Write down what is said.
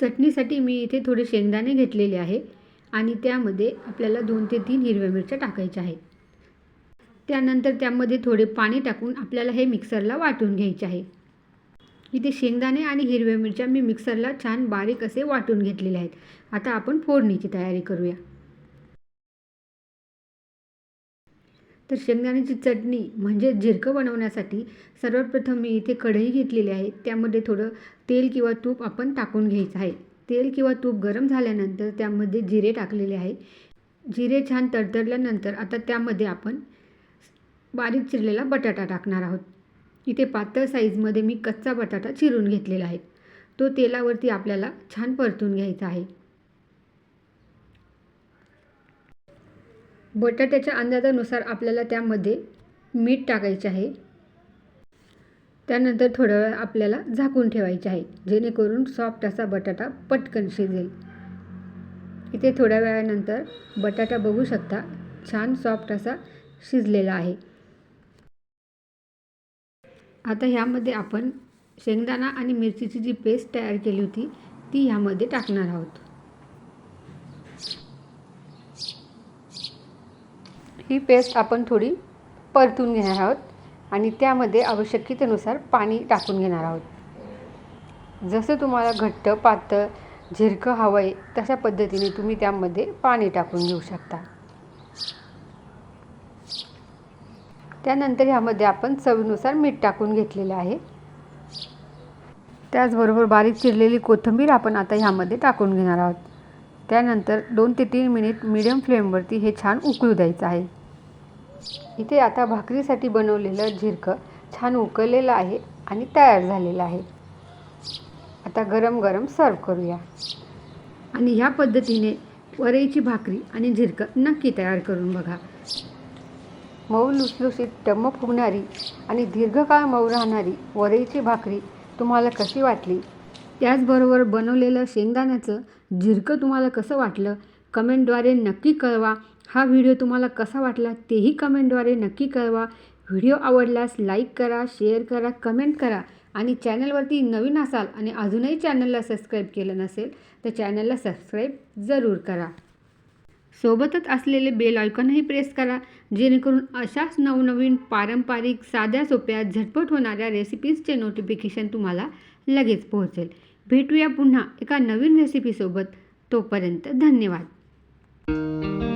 चटणीसाठी मी इथे थोडे शेंगदाणे घेतलेले आहे आणि त्यामध्ये आपल्याला दोन ते तीन हिरव्या मिरच्या टाकायच्या आहेत. त्यानंतर त्यामध्ये थोडे पाणी टाकून आपल्याला हे मिक्सरला वाटून घ्यायचे आहे. इथे शेंगदाणे आणि हिरव्या मिरच्या मी मिक्सरला छान बारीक असे वाटून घेतलेले आहेत. आता आपण फोडणीची तयारी करूया. तर शेंगदाण्याची चटणी म्हणजे झिरकं बनवण्यासाठी सर्वात प्रथम मी इथे कढई घेतलेली आहे. त्यामध्ये थोडं तेल किंवा तूप आपण टाकून घ्यायचं आहे. तेल किंवा तूप गरम झाल्यानंतर त्यामध्ये जिरे टाकलेले आहे. जिरे छान तडतडल्यानंतर आता त्यामध्ये आपण बारीक चिरलेला बटाटा टाकणार आहोत. इथे पातळ साईजमध्ये मी कच्चा बटाटा चिरून घेतलेला आहे. तो तेलावरती आपल्याला छान परतून घ्यायचा आहे. बटाट्याच्या अंदाजानुसार आपल्याला त्यामध्ये मीठ टाकायचे आहे. त्यानंतर थोडा वेळ आपल्याला झाकून ठेवायचे आहे जेणेकरून सॉफ्ट असा बटाटा पटकन शिजेल. इथे थोड्या वेळानंतर बटाटा बघू शकता छान सॉफ्ट असा शिजलेला आहे. आता ह्यामध्ये आपण शेंगदाणा आणि मिरचीची जी पेस्ट तयार केली होती ती ह्यामध्ये टाकणार आहोत. ही पेस्ट आपण थोडी परतून घेणार आहोत आणि त्यामध्ये आवश्यकतेनुसार पाणी टाकून घेणार आहोत. जसं तुम्हाला घट्ट पातळ झिरकं हवं आहे तशा पद्धतीने तुम्ही त्यामध्ये पाणी टाकून घेऊ शकता. त्यानंतर ह्यामध्ये आपण चवीनुसार मीठ टाकून घेतलेलं आहे. त्याचबरोबर बारीक चिरलेली कोथिंबीर आपण आता ह्यामध्ये टाकून घेणार आहोत. त्यानंतर दोन ते तीन मिनिट मीडियम फ्लेमवरती हे छान उकळू द्यायचं आहे. इथे आता भाकरीसाठी बनवलेलं झिरकं छान उकळलेलं आहे आणि तयार झालेलं आहे. आता गरम गरम सर्व करूया. आणि ह्या पद्धतीने वरईची भाकरी आणि झिरकं नक्की तयार करून बघा. मऊ लुसलुसीत टम्म फुगणारी आणि दीर्घकाळ मऊ राहणारी वरईची भाकरी तुम्हाला कशी वाटली? त्याचबरोबर बनवलेलं शेंगदाण्याचं झिरकं तुम्हाला कसं वाटलं? कमेंटद्वारे नक्की कळवा. हा व्हिडिओ तुम्हाला कसा वाटला तेही कमेंटद्वारे नक्की कळवा. व्हिडिओ आवडल्यास लाईक करा शेअर करा कमेंट करा आणि चॅनलवरती नवीन असाल आणि अजूनही चॅनलला सबस्क्राईब केलं नसेल तर चॅनलला सबस्क्राईब जरूर करा. सोबतच असलेले बेल आयकॉनही प्रेस करा जेणेकरून अशाच नवनवीन पारंपरिक साध्या सोप्या झटपट होणाऱ्या रेसिपीजचे नोटिफिकेशन तुम्हाला लगेच पोहोचेल. भेटूया पुन्हा एका नवीन रेसिपीसोबत. तोपर्यंत धन्यवाद. Música